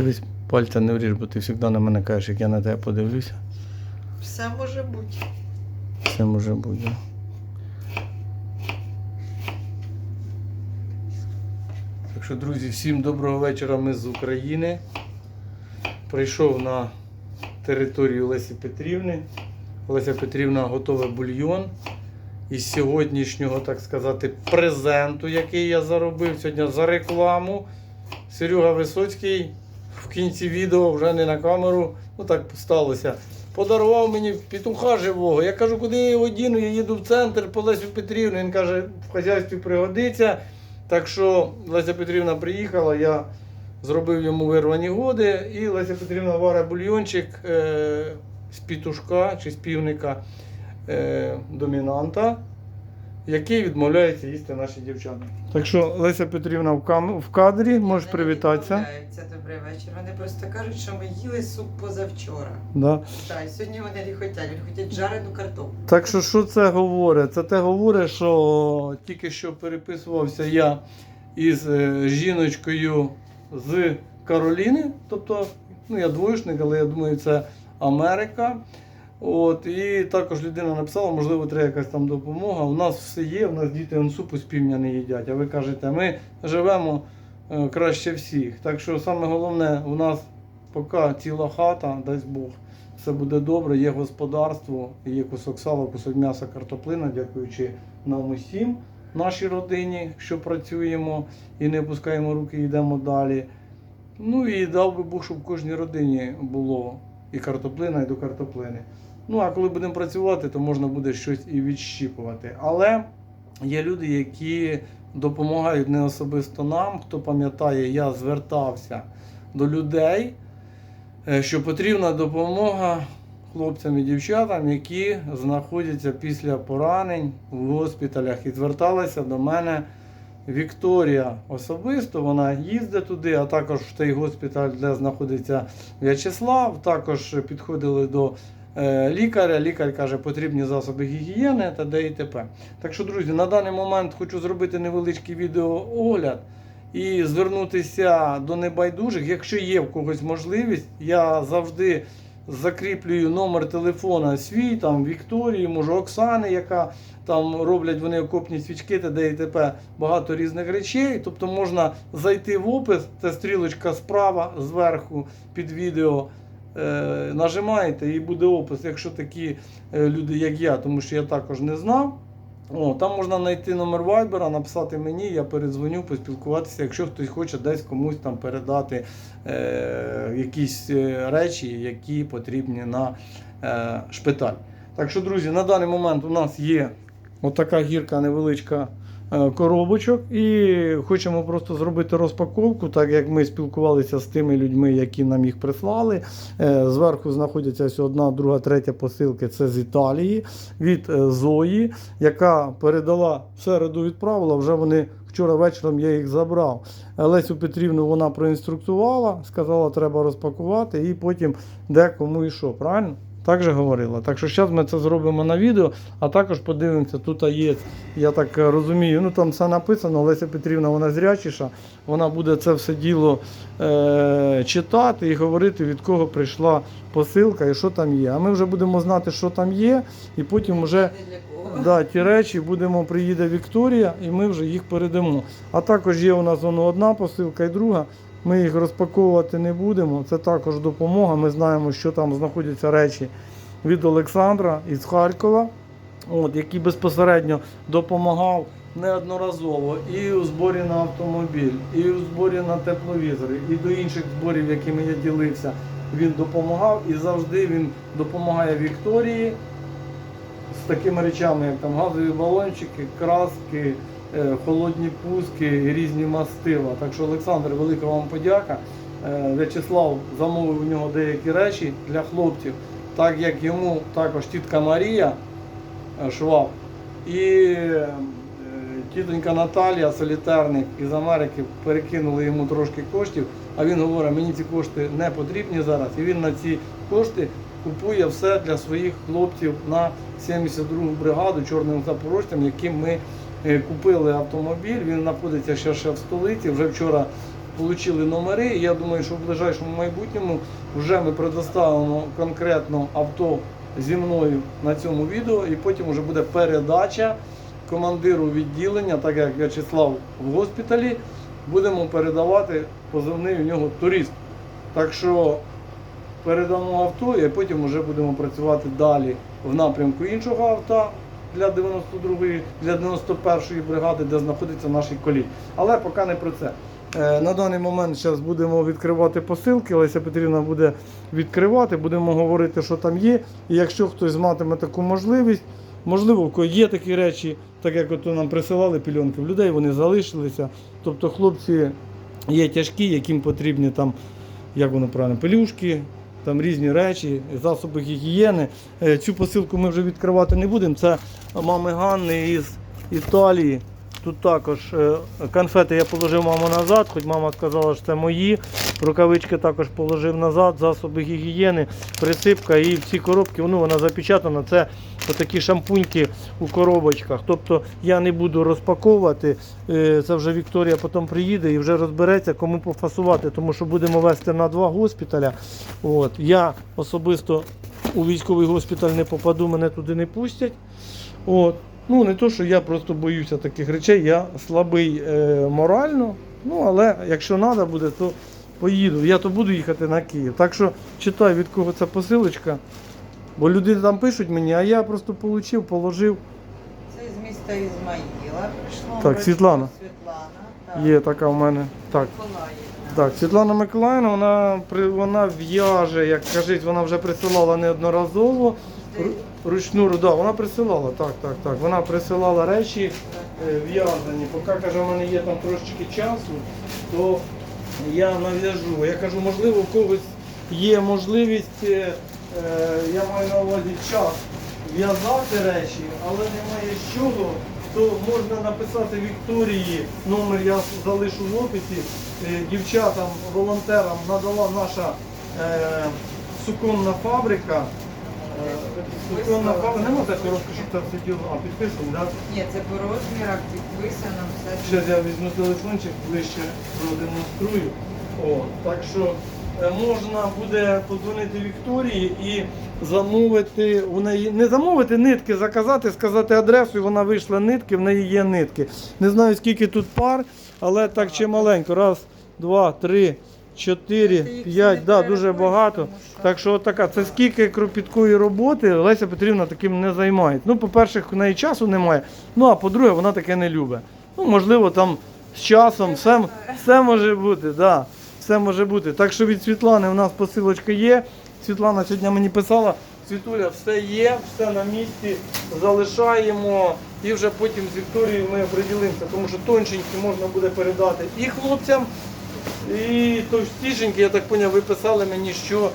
Дивись, пальця не вріж, бо ти завжди на мене кажеш, як я на тебе подивлюся. Все може бути. Все може бути. да. Так що, друзі, всім доброго вечора. Ми з України. Прийшов на територію Лесі Петрівни. Леся Петрівна готове бульйон. Із сьогоднішнього, так сказати, презенту, який я заробив сьогодні за рекламу. Серега Висоцький в кінці відео вже не на камеру. Ну так сталося. Подарував мені петуха живого. Я кажу, куди я його діну? Я їду в центр по Лесю Петрівну. Він каже, в хазяйстві пригодиться. Так що Леся Петрівна приїхала, я зробив йому вирвані годи, і Леся Петрівна варить бульйончик е, з пітушка чи з півника е, домінанта, який відмовляється їсти наші дівчата. Так що Леся Петрівна в, кам- в кадрі, можеш Вони привітатися. відмовляються. Добрий вечір. Вони просто кажуть, що ми їли суп позавчора. Да. Так, і сьогодні вони не хочуть, вони хочуть жарену картоплю. Так що що це говорить? Це те говорить, що тільки що переписувався я із е, жіночкою з Кароліни. Тобто, ну я двоєшник, але я думаю, це Америка. От, і також людина написала, можливо, треба якась там допомога. У нас все є, у нас діти он супу з півня не їдять. А ви кажете, ми живемо е, краще всіх. Так що саме головне, у нас поки ціла хата, дасть Бог все буде добре, є господарство, є кусок сала, кусок м'яса, картоплина, дякуючи нам усім, нашій родині, що працюємо і не опускаємо руки, йдемо далі. Ну і дав би Бог, щоб в кожній родині було і картоплина, і до картоплини. Ну а коли будемо працювати, то можна буде щось і відщіпувати. Але є люди, які допомагають не особисто нам. Хто пам'ятає, я звертався до людей е, що потрібна допомога хлопцям і дівчатам, які знаходяться після поранень в госпіталях. І зверталася до мене Вікторія особисто. Вона їздить туди, а також в той госпіталь, де знаходиться В'ячеслав. Також підходили до лікаря. Лікар каже, потрібні засоби гігієни та де і т.п. Так що, друзі, на даний момент хочу зробити невеличкий відеоогляд і звернутися до небайдужих. Якщо є в когось можливість, я завжди закріплюю номер телефона свій, там Вікторії, може Оксани, яка там роблять вони окопні свічки та і т.п. багато різних речей. Тобто можна зайти в опис, це стрілочка справа зверху під відео. Е, нажимаєте і буде опис, якщо такі е, люди, як я, тому що я також не знав. О, там можна знайти номер вайбера, написати мені, я передзвоню, поспілкуватися, якщо хтось хоче десь комусь там передати е, якісь е, речі, які потрібні на е, шпиталь. Так що, друзі, на даний момент у нас є отака гірка невеличка коробочок, і хочемо просто зробити розпаковку, так як ми спілкувалися з тими людьми, які нам їх прислали. Е, Зверху знаходяться одна, друга, третя посилки. Це з Італії від е, Зої, яка передала середу відправила. Вже вони вчора вечором я їх забрав. Е, Лесю Петрівну вона проінструктувала, сказала, треба розпакувати, і потім де кому і що. Правильно? Так же говорила. Так що зараз ми це зробимо на відео, а також подивимося, тут є, я так розумію, ну там все написано, Леся Петрівна вона зрячіша, вона буде це все діло е- читати і говорити, від кого прийшла посилка і що там є. А ми вже будемо знати, що там є, і потім вже да, ті речі будемо, приїде Вікторія, і ми вже їх передамо. А також є у нас воно одна посилка і друга. Ми їх розпаковувати не будемо. Це також допомога. Ми знаємо, що там знаходяться речі від Олександра із Харкова, от, який безпосередньо допомагав неодноразово і у зборі на автомобіль, і у зборі на тепловізори, і до інших зборів, якими я ділився. Він допомагав і завжди він допомагає Вікторії з такими речами, як там газові балончики, краски, холодні пуски, різні мастила. Так що, Олександр, велика вам подяка. Е, В'ячеслав замовив у нього деякі речі для хлопців, так як йому також тітка Марія е, Шваб і е, тітонька Наталія Солітерник із Америки перекинули йому трошки коштів. А він говорить, мені ці кошти не потрібні зараз. І він на ці кошти купує все для своїх хлопців на 72-гу бригаду чорним запорожцям, яким ми е, купили автомобіль. Він знаходиться ще, ще в столиці. Вже вчора отримали номери. Я думаю, що в ближайшому майбутньому вже ми предоставимо конкретно авто зі мною на цьому відео, і потім вже буде передача командиру відділення, так як В'ячеслав в госпіталі, будемо передавати позивний у нього турист. Так що передамо авто і потім вже будемо працювати далі в напрямку іншого авто для 92-ї, для 91-ї бригади, де знаходиться наш колій. Але поки не про це. Е, На даний момент зараз будемо відкривати посилки. Леся Петрівна буде відкривати, будемо говорити, що там є. І якщо хтось матиме таку можливість, можливо, є такі речі, так як от нам присилали пільонки, в людей вони залишилися. Тобто хлопці є тяжкі, яким потрібні там, як воно правильно, пелюшки, там різні речі, засоби гігієни. Е, Цю посилку ми вже відкривати не будемо. Це мами Ганни із Італії. Тут також е, конфети я положив маму назад, хоч мама сказала, що це мої. Рукавички також положив назад, засоби гігієни, присипка і в ці коробки ну, вона запечатана. Це такі шампуньки у коробочках. Тобто я не буду розпаковувати. е, Це вже Вікторія потім приїде і вже розбереться, кому пофасувати, тому що будемо вести на два госпіталя. От. Я особисто у військовий госпіталь не попаду, мене туди не пустять. От. Ну, не то, що я просто боюся таких речей, я слабий е, морально. Ну, але якщо треба буде, то поїду. Я то буду їхати на Київ. Так що читай, від кого ця посилочка. Бо люди там пишуть мені, а я просто отримав, положив. Це з міста Ізмаїла прийшло. Так, Світлана. Світлана. Так. Є така в мене. Так. Так, Світлана Миколаївна, вона, вона в'яже, як кажуть, вона вже присилала неодноразово. Ру- Ручну, да, вона присилала, так, так, так. Вона присилала речі е, в'язані. Поки каже, в мене є там трошечки часу, то я нав'яжу. Я кажу, можливо, у когось є можливість, е, е, я маю на увазі час в'язати речі, але немає з чого, то можна написати Вікторії, номер я залишу в описі, е, дівчатам, волонтерам надала наша е, суконна фабрика. Суконна фабрика, нема так коробки, щоб там сиділо, а підписано, так? Ні, це по розмірах підписано все. Зараз я візьму телефончик, ближче продемонструю. О, так що е, можна буде подзвонити Вікторії і замовити у неї. Не замовити нитки, заказати, сказати адресу, і вона вийшла нитки, в неї є нитки. Не знаю скільки тут пар, але так чималенько. Раз, два, три, чотири, Ти їх п'ять. всі Да, дуже багато. Так що от така, це скільки кропіткої роботи Леся Петрівна таким не займає. Ну, по-перше, в неї часу немає. Ну а по-друге, вона таке не любить. Ну, можливо, там з часом все, все може бути, да, все може бути. Так що від Світлани у нас посилочка є. Світлана сьогодні мені писала, Світуля, все є, все на місці, залишаємо і вже потім з Вікторією ми оприділимося, тому що тонченькі можна буде передати і хлопцям, і товстішенькі, я так поняв, ви писали мені, що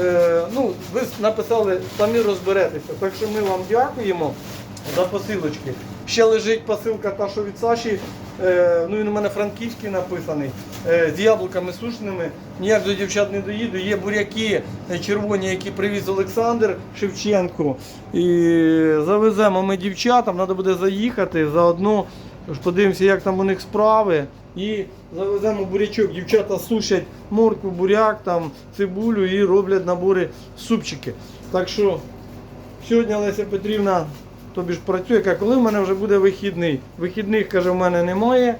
е, ну, ви написали, самі розберетеся. Так що ми вам дякуємо за посилочки. Ще лежить посилка та, що від Саші. Е, ну він у мене франківський написаний, е, з яблуками сушними. Ніяк до дівчат не доїду. Є буряки е, червоні, які привіз Олександр Шевченко. І завеземо ми дівчатам, треба буде заїхати заодно. Подивимося, як там у них справи. І завеземо бурячок. Дівчата сушать моркву, буряк, там, цибулю і роблять набори супчики. Так що сьогодні Леся Петрівна тобі ж працює, каже, коли в мене вже буде вихідний. Вихідних, каже, в мене немає.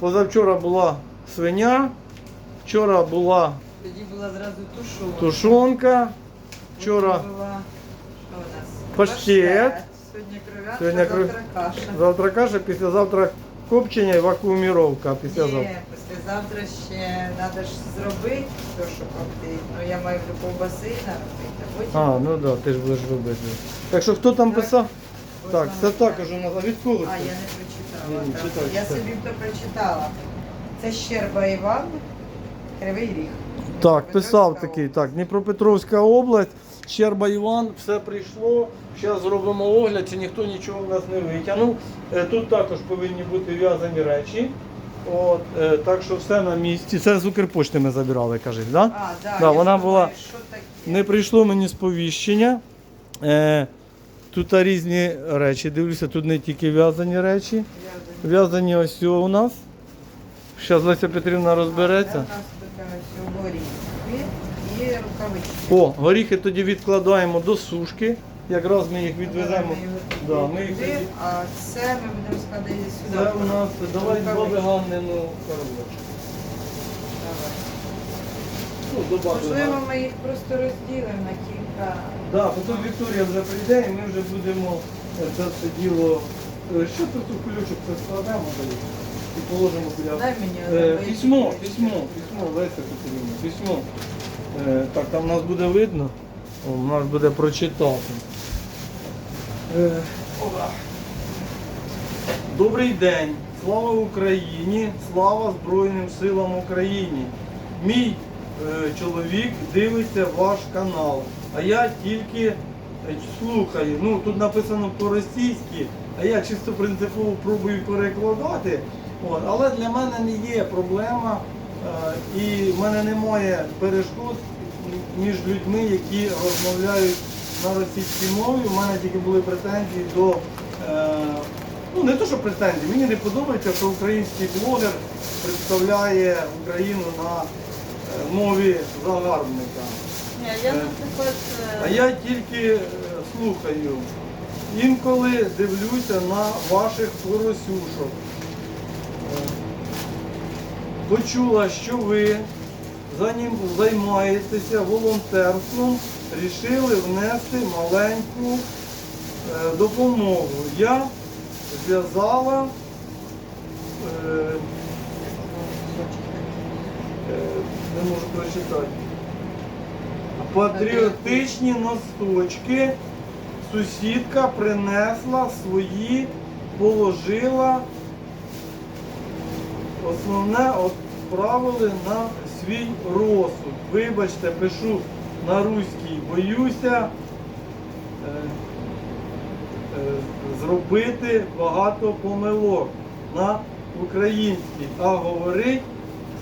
Позавчора була свиня, вчора була Тоді була зразу тушонка. тушонка, вчора була, що у нас? Паштет. Сьогодні кров'янка, Сьогодні кров- завтра каша. завтра каша, післязавтра копчення і вакууміровка. Післязавтра. Ні, післязавтра ще треба ж зробити те, що коптить. Ну я маю в ковбаси наробити, а потім... А, ну так, да, ти ж будеш робити. Так що хто там Так. писав? Ось Так, нам це так. також у нас. А від кого А, це? я не прочитала. Ні, так. читай, я читай. собі то прочитала. Це Щерба Іван, Кривий Ріг. Так, писав такий. Так, Дніпропетровська область, Щерба Іван, все прийшло. Зараз зробимо огляд, чи ніхто нічого в нас не витягнув. Е, Тут також повинні бути в'язані речі. От, е, так що все на місці. Це з Укрпошти ми забирали, кажуть, так? Да? А, да, я вона думаю, була- Що таке? Не прийшло мені сповіщення. Е, тут різні речі. Дивлюся, тут не тільки в'язані речі. В'язані ось у нас. Зараз Леся Петрівна розбереться. Це у нас така ось горіхи і рукавички. О, горіхи тоді відкладаємо до сушки. Якраз ми їх відвеземо. Да, ми їх тоді- а це ми будемо складати сюди. Це у нас давай Рукавички. Ганнину коробочку. Давай. Ну, Можливо, ми їх просто розділимо на кілька. Да, потім Вікторія вже прийде і ми вже будемо е, це все діло. е, Що тут у кулючок це складемо далі і положимо біля. Дай мені Е, письмо, письмо, письмо, Леся Петрівна, письмо. Е, так, там нас буде видно, О, нас буде прочитати. Е. Добрий день, слава Україні, слава Збройним силам України. Мій е, чоловік дивиться ваш канал, а я тільки слухаю. Ну, тут написано по-російськи, а я чисто принципово пробую перекладати. От, але для мене не є проблема і в мене немає перешкод між людьми, які розмовляють на російській мові. У мене тільки були претензії до. Е, ну не то, що претензії, мені не подобається, що український блогер представляє Україну на е, мові загарбника. Ні, я, Е, наприклад, е, А я тільки е, слухаю. Інколи дивлюся на ваших поросюшок. Почула, що ви за ним займаєтеся волонтерством, рішили внести маленьку е, допомогу. Я зв'язала е, е, не можу прочитати. Патріотичні носочки. Сусідка принесла свої, положила. Основне відправили на свій розсуд. Вибачте, пишу на руській, боюся е, е, зробити багато помилок на українській, а говорить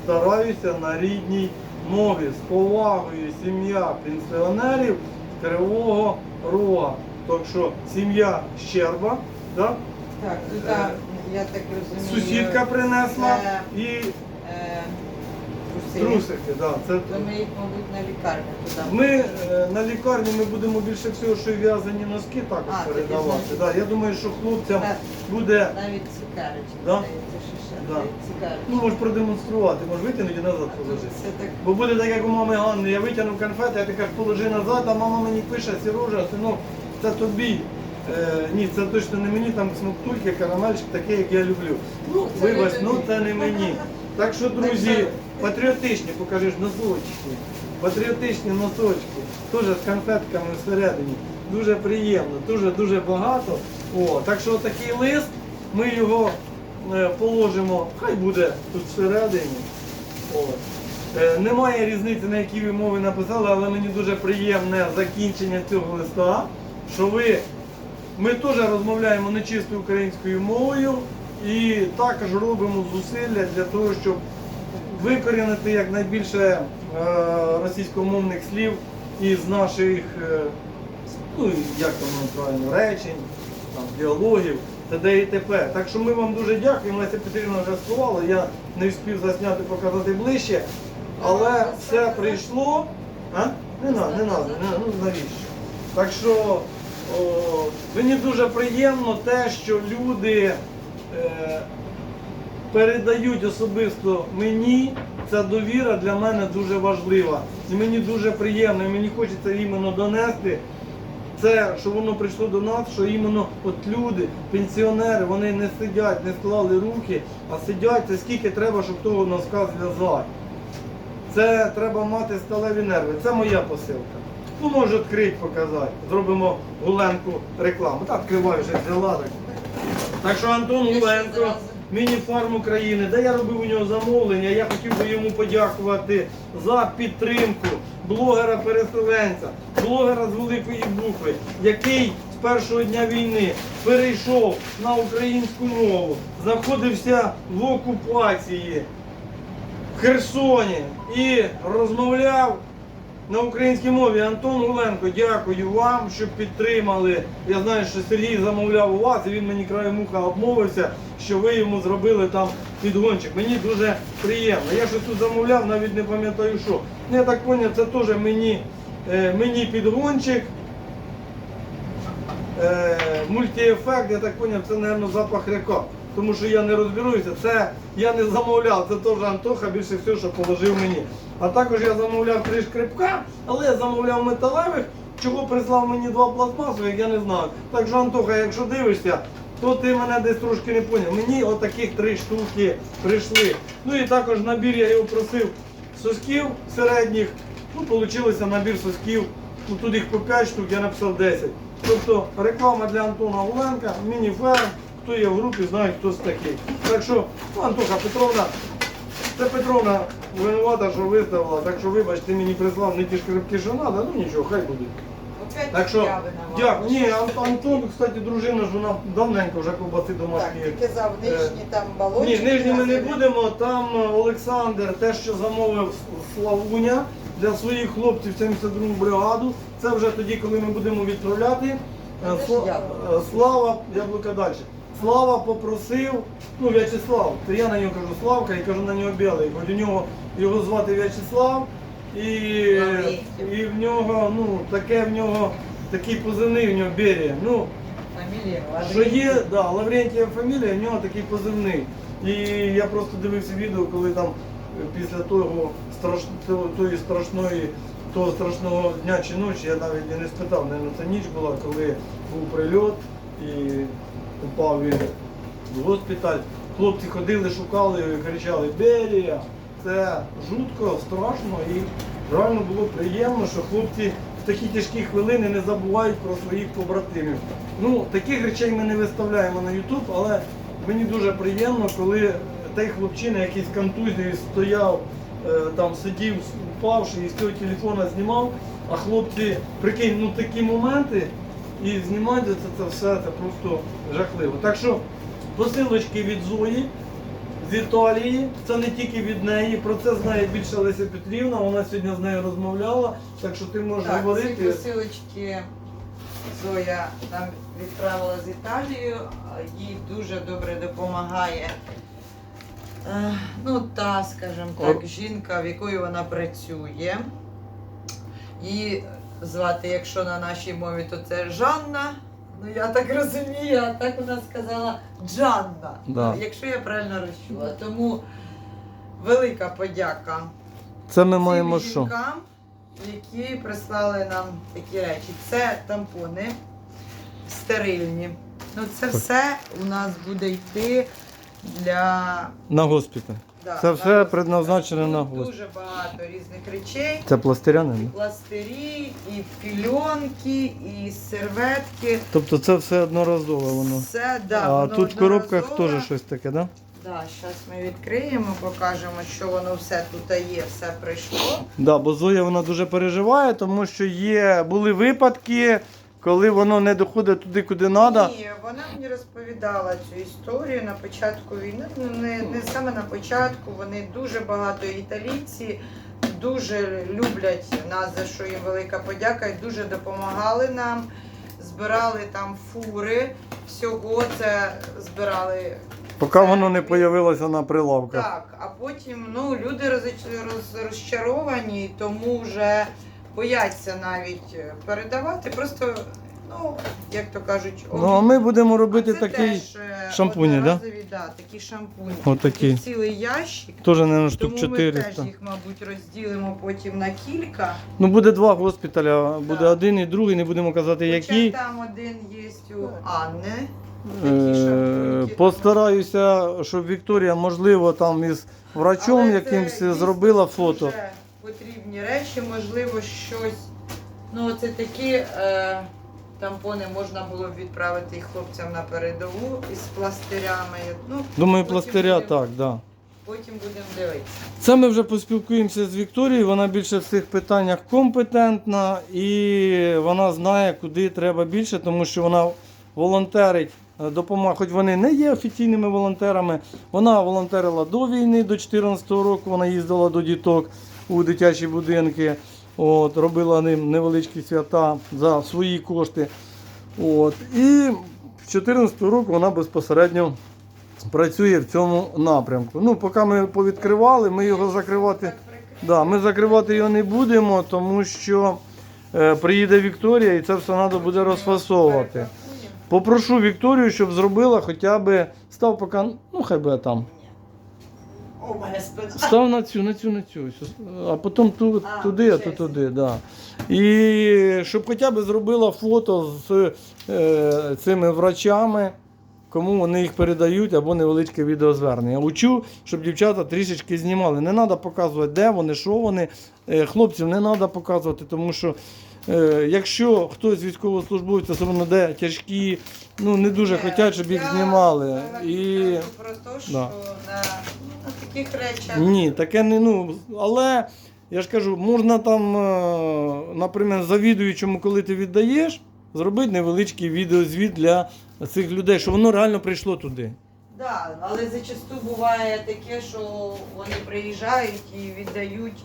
стараюся на рідній мові. З повагою сім'я пенсіонерів Кривого Рога. Так що сім'я Щерба, да? Так, тут, я так розумію. сусідка принесла це, і е. Трусики. Да, це То ми їх, мабуть, на лікарню туди. Ми е, на лікарні ми будемо більше всього, що в'язані носки також А, передавати. значить. Да, я думаю, що хлопцям Так. буде. Навіть цукерочки. Да? здається, що ще. Да. Навіть. Ну, можеш продемонструвати, можеш витягнути і назад положити. так Бо буде так, як у мами Ганни, я витягнув конфети, я ти кажеш, положи назад, а мама мені пише, Сережа, синок, це тобі. Е, ні, це точно не мені, там смоктульки, карамельчик, таке, як я люблю. Ну, Це не вибач, тобі. ну це не мені. Так що, друзі, патріотичні, покажеш носочки. Патріотичні носочки, теж з конфетками всередині. Дуже приємно, дуже-дуже багато. О, так що такий лист, ми його е, положимо, хай буде тут всередині. От. Е, Немає різниці, на якій ви мови написали, але мені дуже приємне закінчення цього листа, що ви, ми теж розмовляємо нечистою українською мовою і також робимо зусилля для того, щоб викорінити якнайбільше е, російськомовних слів із наших, е, ну як там правильно, речень, там, діалогів т.д. і т.п. Так що ми вам дуже дякуємо. Леся Петрівна вже сховала, я не встиг засняти, показати ближче. Але все прийшло. А? Не надо, не надо, не, ну навіщо? Так що о, мені дуже приємно те, що люди передають особисто мені. Ця довіра для мене дуже важлива. І мені дуже приємно, і мені хочеться іменно донести це, що воно прийшло до нас, що іменно от люди, пенсіонери, вони не сидять, не склали руки, а сидять, це скільки треба, щоб того носка зв'язати. Це треба мати сталеві нерви. Це моя посилка. Ну, можу відкрити, показати. Зробимо Гуленку рекламу. Так, відкриваю, вже взяла так. Так що Антон Гуленко. Міні-фарм України, де я робив у нього замовлення, я хотів би йому подякувати за підтримку блогера-переселенця, блогера з великої букви, який з першого дня війни перейшов на українську мову, знаходився в окупації в Херсоні і розмовляв на українській мові. Антон Гуленко, дякую вам, що підтримали. Я знаю, що Сергій замовляв у вас, і він мені краєм муха обмовився, що ви йому зробили там підгончик. Мені дуже приємно. Я щось тут замовляв, навіть не пам'ятаю що. Ну, Я так зрозумів, це теж мені, е, мені підгончик. Е, мультиефект, я так зрозумів, це, мабуть, запах ряка. Тому що я не розберуся, це я не замовляв, це теж Антоха більше всього, що положив мені. А також я замовляв три шкрипка, але я замовляв металевих, чого прислав мені два пластмасових, я не знаю. Так що, Антоха, якщо дивишся, то ти мене десь трошки не поняв. Мені отаких три штуки прийшли. Ну і також набір я його просив сосків середніх. Ну, вийшло набір сосків. Ну, тут їх по 5 штук, я написав 10. Тобто реклама для Антона Оленка, міні-ферм. Хто є в групі, знає, хто це такий. Так що, Антоха Петровна, це Петровна винувата, що виставила, так що вибач, ти мені прислав не ті шкрипки, що треба, ну нічого, хай буде. Опять Так що, я винувата. дякую. Ні, Ан- Антон, кслати, дружина ж вона давненько вже ковбаси Так, домашні. казав, Е, нижні там Ні, балончики. нижні ми не будемо. Там е, Олександр, те, що замовив Славуня для своїх хлопців 72 бригаду. Це вже тоді, коли ми будемо відправляти. Е, Це ж Сла- яблуко. е, Слава, яблука далі. Слава попросив, ну В'ячеслав, то я на нього кажу Славка і кажу на нього білий, бо у нього його звати В'ячеслав, і, і в нього, ну, таке в нього, такий позивний в нього Берія. Ну, Фамілія що є, да, Лаврентія фамілія, в нього такий позивний. І я просто дивився відео, коли там е, після того страш... того- тої страшної, того страшного дня чи ночі, я навіть і не спитав, навіть це ніч була, коли був прильот і упав він в госпіталь. Хлопці ходили, шукали, кричали Берія. Це жутко, страшно і реально було приємно, що хлопці в такі тяжкі хвилини не забувають про своїх побратимів. Ну, таких речей ми не виставляємо на YouTube, але мені дуже приємно, коли той хлопчина, який з контузією стояв, е, там сидів, упавши і з цього телефона знімав, а хлопці, прикинь, ну такі моменти і знімати це, це все це просто жахливо. Так що посилочки від Зої з Італії, це не тільки від неї, про це знає більше Леся Петрівна, вона сьогодні з нею розмовляла, так що ти можеш Так, ці говорити. посилочки Зоя нам відправила з Італії, їй дуже добре допомагає. е, Ну, та, скажімо так, жінка, в якої вона працює. Її звати, якщо на нашій мові, то це Жанна. Ну, я так розумію, а так вона сказала Джанна. Да. Якщо я правильно розчула. Тому велика подяка Це ми цим маємо що? жінкам, які прислали нам такі речі. Це тампони стерильні. Ну, це Так. все у нас буде йти для. На госпіталь. Да, Це все госпіталь. предназначено на Тут госпіталь. Дуже багато різних речей. Це пластиряни? І пластирі, і пільонки, і серветки. Тобто це все одноразове воно. Все, да, а воно тут в коробках одноразове. теж щось таке, да? Да, зараз ми відкриємо, покажемо, що воно все тут є, все прийшло. Да, бо Зоя вона дуже переживає, тому що є, були випадки, коли воно не доходить туди, куди треба. Ні, вона мені розповідала цю історію на початку війни. Ну не, не саме на початку. Вони дуже багато італійці дуже люблять нас, за що їм велика подяка, і дуже допомагали нам. Збирали там фури, всього це збирали. Поки воно не появилося на прилавках. Так, а потім ну, люди роз, розчаровані, тому вже бояться навіть е, передавати. Просто, ну, як то кажуть, Ну а ми будемо робити це такий теж, е, шампуні, да? одноразові, да? такі шампуні. Отакі. Такий цілий ящик. Теж, мабуть, штук Тому ми 400. теж їх, мабуть, розділимо потім на кілька. Ну буде два госпіталя, буде Да. один і другий, не будемо казати Хоча які. там один є у Анни. Е, шампуньки. Постараюся, щоб Вікторія, можливо, там із врачом Але це якимсь дійсно зробила фото. Потрібні речі, можливо, щось. Ну, це такі е, тампони можна було б відправити і хлопцям на передову із пластирями. Ну, Думаю, потім пластиря будемо- так, да. Потім будемо дивитися. Це ми вже поспілкуємося з Вікторією. Вона більше в цих питаннях компетентна і вона знає, куди треба більше, тому що вона волонтерить, е, допомагає. Хоч вони не є офіційними волонтерами. Вона волонтерила до війни, до 2014 року. Вона їздила до діток у дитячі будинки. От, робила ним невеличкі свята за свої кошти. От. І з 2014 року вона безпосередньо працює в цьому напрямку. Ну, поки ми повідкривали, ми його закривати. Да, ми закривати його не будемо, тому що е, приїде Вікторія і це все треба буде розфасовувати. Попрошу Вікторію, щоб зробила хоча б став поки, ну хай буде там. У мене спина. Став на цю, на цю, на цю. А потім ту, А, туди, а то чесно. туди. Да. І щоб хоча б зробила фото з е, цими врачами, кому вони їх передають, або невеличке відеозвернення. Учу, щоб дівчата трішечки знімали. Не треба показувати, де вони, що вони. Е, хлопців не треба показувати, тому що. Е, Якщо хтось з військовослужбовців, особливо де тяжкі, ну не дуже хочуть, щоб їх я знімали. І про те, що Да. на, на таких речах Ні, таке не ну. Але я ж кажу, можна там, е, наприклад, завідуючому, коли ти віддаєш, зробити невеличкий відеозвіт для цих людей, щоб воно реально прийшло туди. Да, але зачасту буває таке, що вони приїжджають і віддають.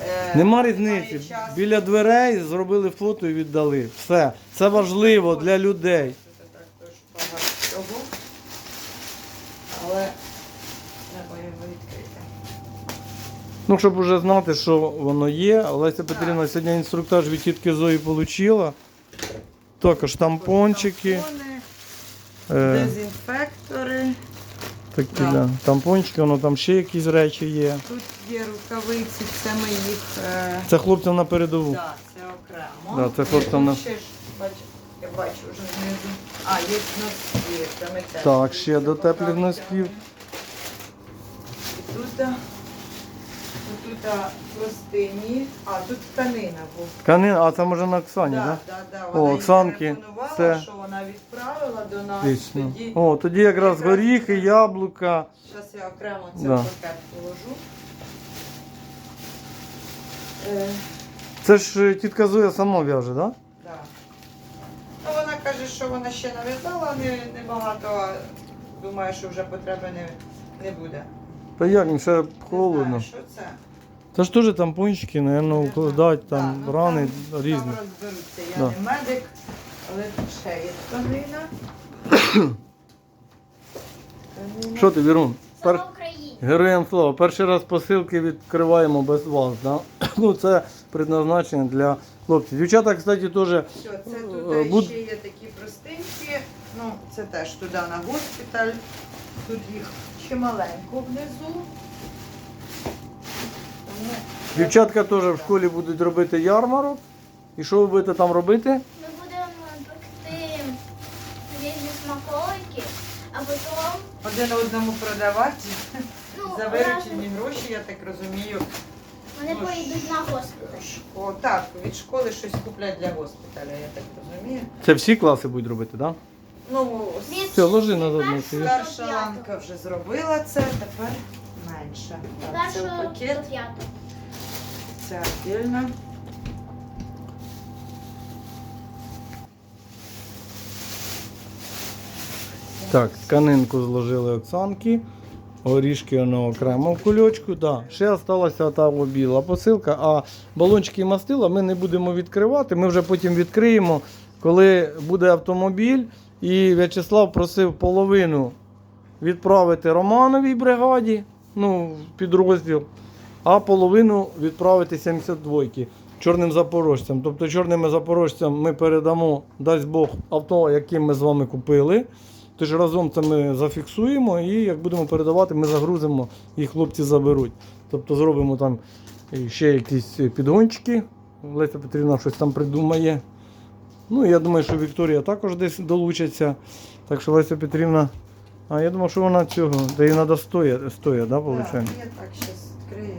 Е, Нема різниці. Біля дверей зробили фото і віддали. Все. Це важливо для людей. Це так теж багато всього. Але треба його відкрити. Ну, щоб вже знати, що воно є. Леся Петрівна сьогодні інструктаж від тітки Зої отримала. Також тампончики. Тампони, Е, Дезінфектори. Такі, Да. да. Тампончики, воно там ще якісь речі є. Тут є рукавиці, це ми їх. Е... Це хлопцям на передову. Да, це окремо. Да, це хлопцям на- Ще ж, бачу, я бачу вже знизу. А, є носки, це ми теж. Так, ще до теплих носків. І тут, тут простині, а тут тканина був. Тканина, а це може на Оксані, да, так? да, да, О, вона їй Оксанки, це- що вона відправила до нас. Отлично. Тоді, О, тоді якраз якраз- горіхи, яблука. Зараз я окремо це Да. пакет положу. Е, Це ж е, тітка Зоя сама в'яже, так? Да? Да. Ну, вона каже, що вона ще нав'язала не, небагато, а думаю, що вже потреби не, не буде. Та як, ну, ще Не знаю, що це. Це ж теж тампончики, напевно, укладають Да, там ну, рани там, різні. Там розберуться. Я Да. не медик, але тут ще є тканина. Тканина. Що ти, Вірун? Пер... Слава Україні! Героям слава. Перший раз посилки відкриваємо без вас. Да? Ну, це предназначення для хлопців. Дівчата, кстати, теж Все, це Е, тут буд- ще є такі простинки. Ну, це теж туди на госпіталь. Тут їх чималенько внизу. Дівчатка теж в школі будуть робити ярмарок. І що ви будете там робити? Ми будемо пекти різні смаколики, а потім один одному продавати ну, за виручені гроші, я так розумію. вони поїдуть на госпіталь. О, так, від школи щось куплять для госпіталя, я так розумію. Це всі класи будуть робити, так? Ну, Від Все, ложи назад на це. старша ланка вже зробила це, тепер менша. Так, це в пакет, це віддільно. Так, тканинку зложили Оксанки, горішки воно окремо в кульочку. Да. Ще залишилася та біла посилка, а балончики і мастила ми не будемо відкривати. Ми вже потім відкриємо, коли буде автомобіль. І В'ячеслав просив половину відправити Романовій бригаді, ну, підрозділ, а половину відправити 72-ки чорним запорожцям. Тобто чорними запорожцям ми передамо, дасть Бог, авто, яке ми з вами купили. Тож разом це ми зафіксуємо і як будемо передавати, ми загрузимо і хлопці заберуть. Тобто зробимо там ще якісь підгончики. Леся Петрівна щось там придумає. Ну, я думаю, що Вікторія також десь долучиться. Так що Леся Петрівна. А я думав, що вона цього. Та їй треба стоя, стоя, да, виходить? Так, я так зараз відкрию.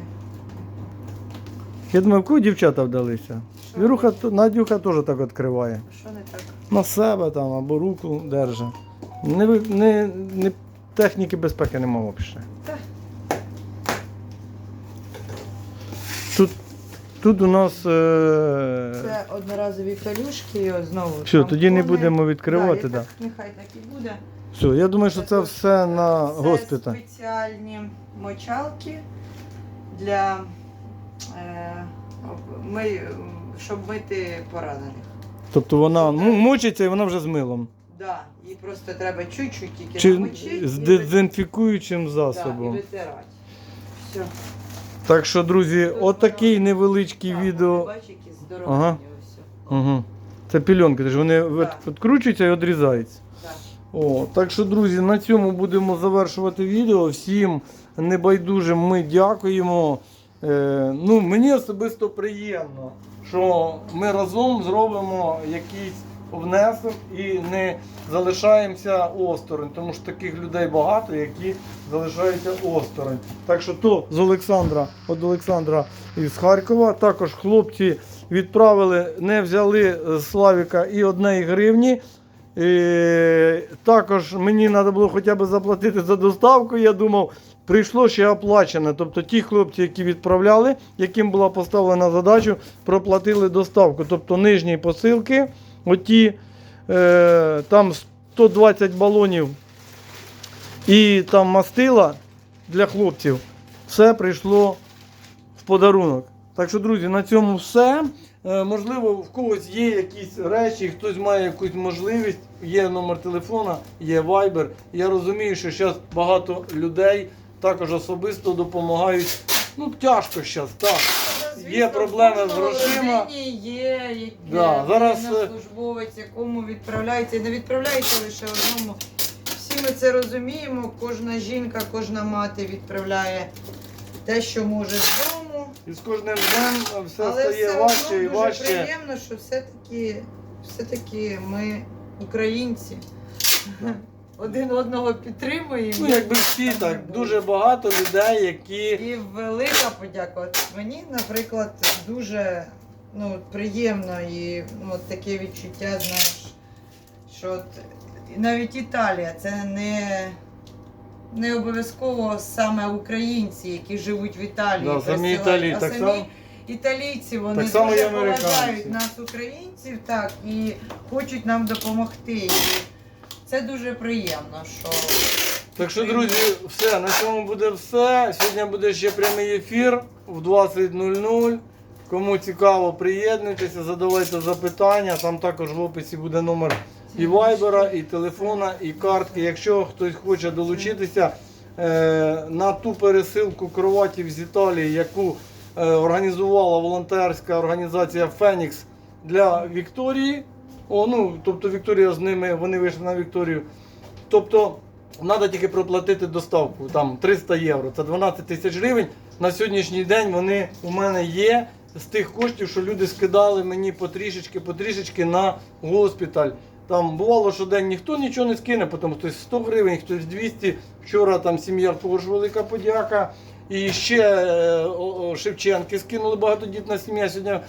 Я думаю, в кого дівчата вдалися? Що? Віруха, Надюха теж так відкриває. Що не так? На себе там або руку держить. Не, не, не, техніки безпеки немає взагалі. Так. Тут, тут у нас. Е... Це одноразові пелюшки, і знову. Все, тоді не будемо відкривати. Да, Да, і так, нехай так і буде. Все, я думаю, що це все на Це госпіталь. спеціальні мочалки для е, ми, щоб мити поранених. Тобто вона ну, мучиться і вона вже з милом. Да, її просто треба чуть-чуть тільки Чи намочити з і ви- дезінфікуючим да, і засобом. витирати. Все. Так що, друзі, отакий невеличкий Так, відео. Бачиш, які здорові Ага. Угу. Це пільонки, тож вони від- відкручуються і відрізаються. О, так що, друзі, на цьому будемо завершувати відео. Всім небайдужим ми дякуємо. Е, ну, мені особисто приємно, що ми разом зробимо якийсь внесок і не залишаємося осторонь, тому що таких людей багато, які залишаються осторонь. Так що то з Олександра, від Олександра із Харкова. Також хлопці відправили, не взяли з Славіка і однієї гривні. Е, також мені треба було хоча б заплатити за доставку. Я думав, прийшло ще оплачене. Тобто ті хлопці, які відправляли, яким була поставлена задача, проплатили доставку. Тобто нижні посилки, оті е, там 120 балонів і там мастила для хлопців. Все прийшло в подарунок. Так що, друзі, на цьому все. Е, Можливо, в когось є якісь речі, хтось має якусь можливість, є номер телефона, є Viber. Я розумію, що зараз багато людей також особисто допомагають. Ну, тяжко зараз, так. Є проблеми з грошима. родині Є, Да, зараз, е, службовець, якому відправляється, і не відправляється лише одному. Всі ми це розуміємо. Кожна жінка, кожна мати відправляє те, що може з дому. І з кожним днем все Але стає все важче одно і дуже важче. приємно, що все-таки, все-таки ми українці. Один одного підтримуємо. Ну, якби всі так, дуже багато людей, які. І велика подяка. От мені, наприклад, дуже ну, приємно і ну, от таке відчуття, знаєш, що от, навіть Італія це не, не обов'язково саме українці, які живуть в Італії. Да, самі Італії а так самі само. італійці вони Так само і дуже американці. поважають нас, українців, так, і хочуть нам допомогти. І це дуже приємно, що Так що, друзі, все, на цьому буде все. Сьогодні буде ще прямий ефір в 20.00. Кому цікаво, приєднуйтеся, задавайте запитання. Там також в описі буде номер і вайбера, і телефона, і картки. Якщо хтось хоче долучитися е, на ту пересилку кроватів з Італії, яку е, організувала волонтерська організація Фенікс для Вікторії. О, ну, тобто Вікторія з ними, вони вийшли на Вікторію. Тобто треба тільки проплатити доставку, там 300 євро, це 12 тисяч гривень. На сьогоднішній день вони у мене є з тих коштів, що люди скидали мені потрішечки, потрішечки на госпіталь. Там бувало, що день ніхто нічого не скине, потім хтось 100 гривень, хтось 200. Вчора там сім'я також велика подяка. І ще е, Шевченки скинули багатодітна сім'я сьогодні.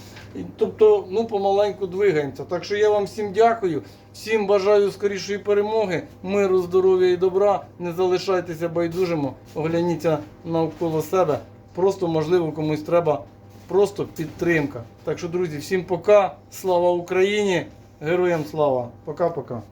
Тобто, ну помаленьку двигаємося. Так що я вам всім дякую, всім бажаю скорішої перемоги, миру, здоров'я і добра. Не залишайтеся байдужими, огляніться навколо себе. Просто можливо комусь треба просто підтримка. Так що, друзі, всім пока. Слава Україні! Героям слава! Пока-пока.